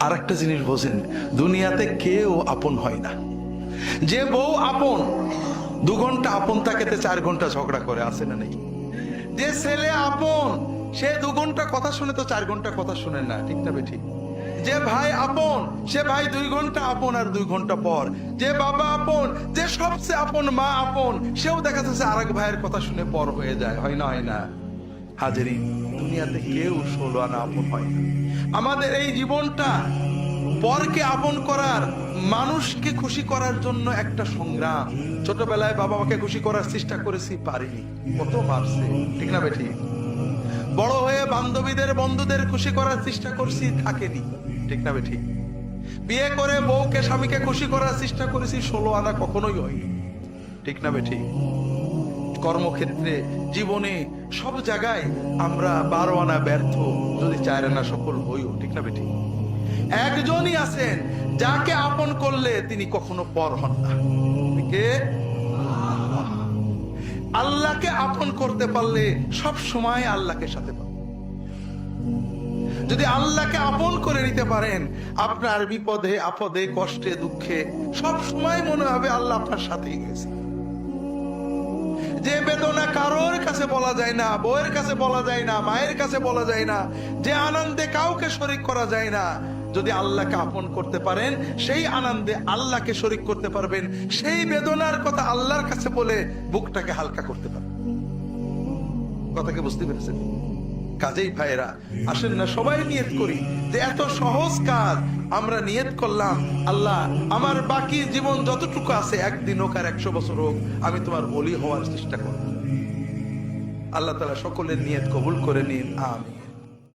আর একটা জিনিস বোঝেন, দুনিয়াতে কেউ আপন হয় না। যে বউ আপন, দু ঘণ্টা আপন তাকেতে চার ঘণ্টা ঝগড়া করে আসে না নেই? যে ছেলে আপন, সে দু ঘণ্টা কথা শুনে তো চার ঘণ্টা কথা শুনে না, ঠিক না ঠিক যে ভাই আপন, সে ভাই দুই ঘণ্টা আপন আর দুই ঘণ্টা পর। যে বাবা আপন, যে সবচেয়ে আপন মা আপন, সেও দেখা যাচ্ছে আরেক ভাইয়ের কথা শুনে পর হয়ে যায়, হয় না হয় না? হাজারি দুনিয়াতে কেউ ষোলো আনা আপন হয় না। আমাদের এই জীবনটা পরকে আপন করার, মানুষকে খুশি করার জন্য একটা সংগ্রাম। ছোটবেলায় বাবা মাকে খুশি করার চেষ্টা করেছি, পারিনি। কত মারছে ঠিক না বেঠি বড় হয়ে বান্ধবীদের, বন্ধুদের খুশি করার চেষ্টা করছি, থাকেনি, ঠিক না বেঠি বিয়ে করে বউকে, স্বামীকে খুশি করার চেষ্টা করেছি, ষোলো আনা কখনোই হয়নি, ঠিক না বেঠি কর্মক্ষেত্রে, জীবনে সব জায়গায় আমরা বারো আনা ব্যর্থ, যদি চার আনা সফল হইও, ঠিক না বেঠি? একজনই আছেন, যাকে আপন করলে তিনি কখনো পর হন না। আল্লাহকে আপন করতে পারলে সব সময় আল্লাহকে সাথে যদি আল্লাহকে আপন করে নিতে পারেন, আপনার বিপদে, আপদে, কষ্টে, দুঃখে সব সময় মনে হবে আল্লাহ আপনার সাথেই গেছে যে বেদনা কারোর কাছে বলা যায় না, বউয়ের কাছে বলা যায় না, মায়ের কাছে বলা যায় না, যে আনন্দে কাউকে শরিক করা যায় না, যদি আল্লাহকে আপন করতে পারেন, সেই আনন্দে আল্লাহকে শরিক করতে পারবেন, সেই বেদনার কথা আল্লাহর কাছে বলে বুকটাকে হালকা করতে পারবেন। কথাকে বুঝতে পেরেছেন? কাজেই ভাইয়েরা আসেন না, সবাই নিয়ত করি যে এত সহজ কাজ আমরা নিয়ত করলাম। আল্লাহ, আমার বাকি জীবন যতটুকু আছে, একদিন হোক আর একশো বছর হোক, আমি তোমার বলি হওয়ার চেষ্টা করব। আল্লাহ তালা সকলের নিয়ত কবুল করে নিন আমি